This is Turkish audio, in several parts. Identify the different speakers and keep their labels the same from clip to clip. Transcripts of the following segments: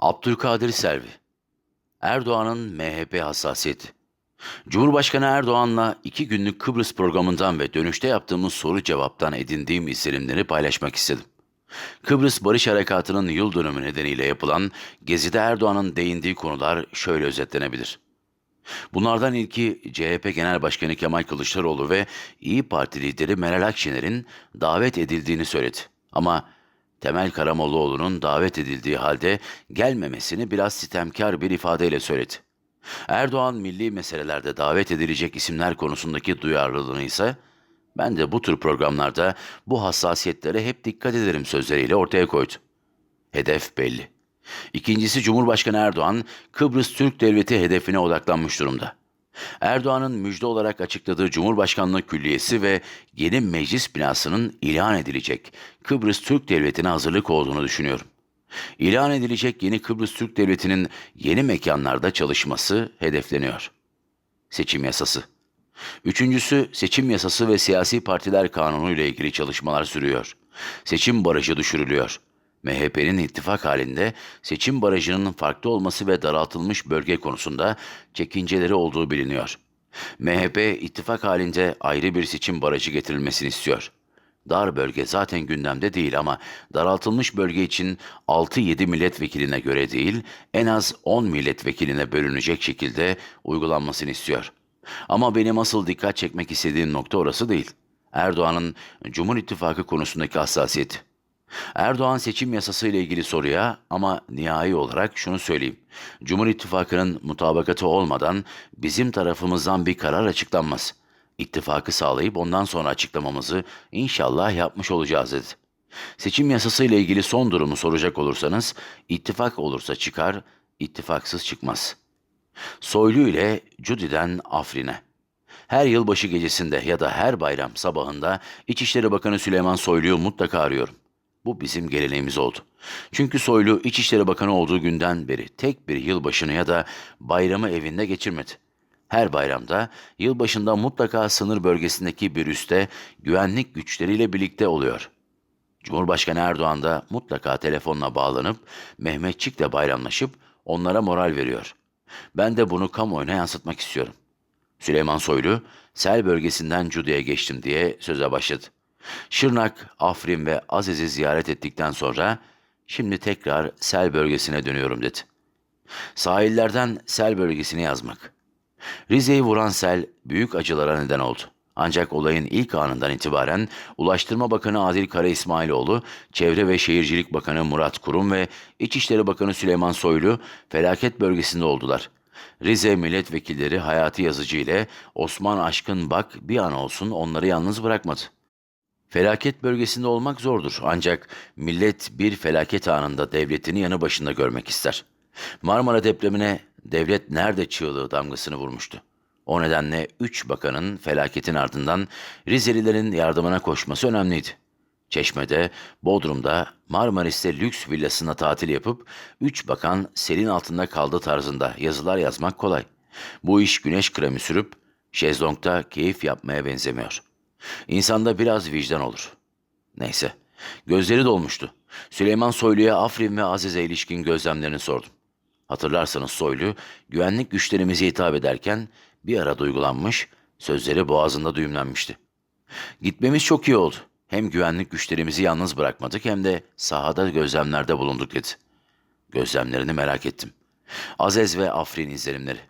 Speaker 1: Abdülkadir Selvi Erdoğan'ın MHP hassasiyeti Cumhurbaşkanı Erdoğan'la iki günlük Kıbrıs programından ve dönüşte yaptığımız soru cevaptan edindiğim izlenimleri paylaşmak istedim. Kıbrıs Barış Harekatı'nın yıl dönümü nedeniyle yapılan Gezi'de Erdoğan'ın değindiği konular şöyle özetlenebilir. Bunlardan ilki CHP Genel Başkanı Kemal Kılıçdaroğlu ve İyi Parti lideri Meral Akşener'in davet edildiğini söyledi. Ama Temel Karamollaoğlu'nun davet edildiği halde gelmemesini biraz sitemkar bir ifadeyle söyledi. Erdoğan milli meselelerde davet edilecek isimler konusundaki duyarlılığını ise ben de bu tür programlarda bu hassasiyetlere hep dikkat ederim sözleriyle ortaya koydu. Hedef belli. İkincisi Cumhurbaşkanı Erdoğan Kıbrıs Türk Devleti hedefine odaklanmış durumda. Erdoğan'ın müjde olarak açıkladığı Cumhurbaşkanlığı Külliyesi ve yeni meclis binasının ilan edilecek Kıbrıs Türk Devleti'ne hazırlık olduğunu düşünüyorum. İlan edilecek yeni Kıbrıs Türk Devleti'nin yeni mekanlarda çalışması hedefleniyor. Seçim yasası. Üçüncüsü seçim yasası ve siyasi partiler kanunu ile ilgili çalışmalar sürüyor. Seçim barajı düşürülüyor. MHP'nin ittifak halinde seçim barajının farklı olması ve daraltılmış bölge konusunda çekinceleri olduğu biliniyor. MHP ittifak halinde ayrı bir seçim barajı getirilmesini istiyor. Dar bölge zaten gündemde değil ama daraltılmış bölge için 6-7 milletvekiline göre değil, en az 10 milletvekiline bölünecek şekilde uygulanmasını istiyor. Ama benim asıl dikkat çekmek istediğim nokta orası değil. Erdoğan'ın Cumhur İttifakı konusundaki hassasiyeti. Erdoğan seçim yasası ile ilgili soruya ama nihai olarak şunu söyleyeyim. Cumhur İttifakı'nın mutabakatı olmadan bizim tarafımızdan bir karar açıklanmaz. İttifakı sağlayıp ondan sonra açıklamamızı inşallah yapmış olacağız dedi. Seçim yasası ile ilgili son durumu soracak olursanız ittifak olursa çıkar, ittifaksız çıkmaz. Soylu ile Cudi'den Afrin'e. Her yılbaşı gecesinde ya da her bayram sabahında İçişleri Bakanı Süleyman Soylu'yu mutlaka arıyorum. Bu bizim geleneğimiz oldu. Çünkü Soylu İçişleri Bakanı olduğu günden beri tek bir yılbaşını ya da bayramı evinde geçirmedi. Her bayramda yılbaşında mutlaka sınır bölgesindeki bir üste güvenlik güçleriyle birlikte oluyor. Cumhurbaşkanı Erdoğan da mutlaka telefonla bağlanıp Mehmetçik'le bayramlaşıp onlara moral veriyor. Ben de bunu kamuoyuna yansıtmak istiyorum. Süleyman Soylu, sel bölgesinden Cudi'ye geçtim diye söze başladı. Şırnak, Afrin ve Aziz'i ziyaret ettikten sonra şimdi tekrar sel bölgesine dönüyorum dedi. Sahillerden sel bölgesine yazmak. Rize'yi vuran sel büyük acılara neden oldu. Ancak olayın ilk anından itibaren Ulaştırma Bakanı Adil Kara İsmailoğlu, Çevre ve Şehircilik Bakanı Murat Kurum ve İçişleri Bakanı Süleyman Soylu felaket bölgesinde oldular. Rize milletvekilleri Hayati Yazıcı ile Osman Aşkın Bak bir an olsun onları yalnız bırakmadı. Felaket bölgesinde olmak zordur ancak millet bir felaket anında devletini yanı başında görmek ister. Marmara depremine devlet nerede çığlığı damgasını vurmuştu. O nedenle üç bakanın felaketin ardından Rizelilerin yardımına koşması önemliydi. Çeşme'de, Bodrum'da, Marmaris'te lüks villasında tatil yapıp üç bakan selin altında kaldığı tarzında yazılar yazmak kolay. Bu iş güneş kremi sürüp şezlongda keyif yapmaya benzemiyor.'' İnsanda biraz vicdan olur. Neyse. Gözleri dolmuştu. Süleyman Soylu'ya Afrin ve Aziz'e ilişkin gözlemlerini sordum. Hatırlarsanız Soylu, güvenlik güçlerimize hitap ederken bir ara duygulanmış, sözleri boğazında düğümlenmişti. Gitmemiz çok iyi oldu. Hem güvenlik güçlerimizi yalnız bırakmadık hem de sahada gözlemlerde bulunduk dedi. Gözlemlerini merak ettim. Azez ve Afrin izlenimleri.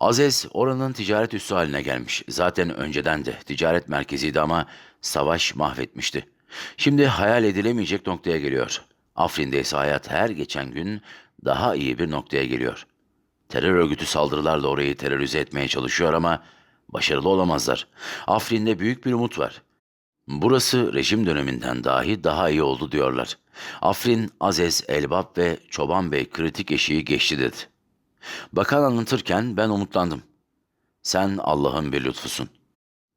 Speaker 1: Azez oranın ticaret üssü haline gelmiş. Zaten önceden de ticaret merkeziydi ama savaş mahvetmişti. Şimdi hayal edilemeyecek noktaya geliyor. Afrin'de ise hayat her geçen gün daha iyi bir noktaya geliyor. Terör örgütü saldırılarla orayı terörize etmeye çalışıyor ama başarılı olamazlar. Afrin'de büyük bir umut var. Burası rejim döneminden dahi daha iyi oldu diyorlar. Afrin, Azez, Elbap ve Çoban Bey kritik eşiği geçti dedi. Bakan anlatırken ben umutlandım. Sen Allah'ın bir lütfusun.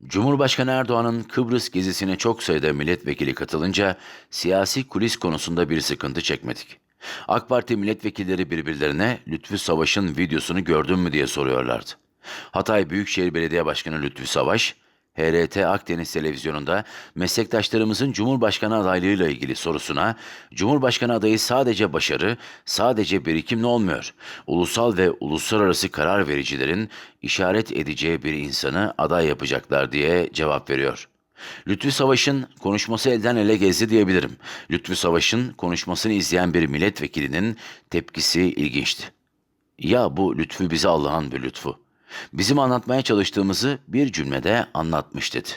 Speaker 1: Cumhurbaşkanı Erdoğan'ın Kıbrıs gezisine çok sayıda milletvekili katılınca siyasi kulis konusunda bir sıkıntı çekmedik. AK Parti milletvekilleri birbirlerine Lütfü Savaş'ın videosunu gördün mü diye soruyorlardı. Hatay Büyükşehir Belediye Başkanı Lütfü Savaş, HRT Akdeniz Televizyonu'nda meslektaşlarımızın Cumhurbaşkanı adaylığıyla ilgili sorusuna Cumhurbaşkanı adayı sadece başarı, sadece birikimle olmuyor. Ulusal ve uluslararası karar vericilerin işaret edeceği bir insanı aday yapacaklar diye cevap veriyor. Lütfü Savaş'ın konuşması elden ele gezdi diyebilirim. Lütfü Savaş'ın konuşmasını izleyen bir milletvekilinin tepkisi ilginçti. Ya bu lütfu bize Allah'ın bir lütfu. Bizim anlatmaya çalıştığımızı bir cümlede anlatmış dedi.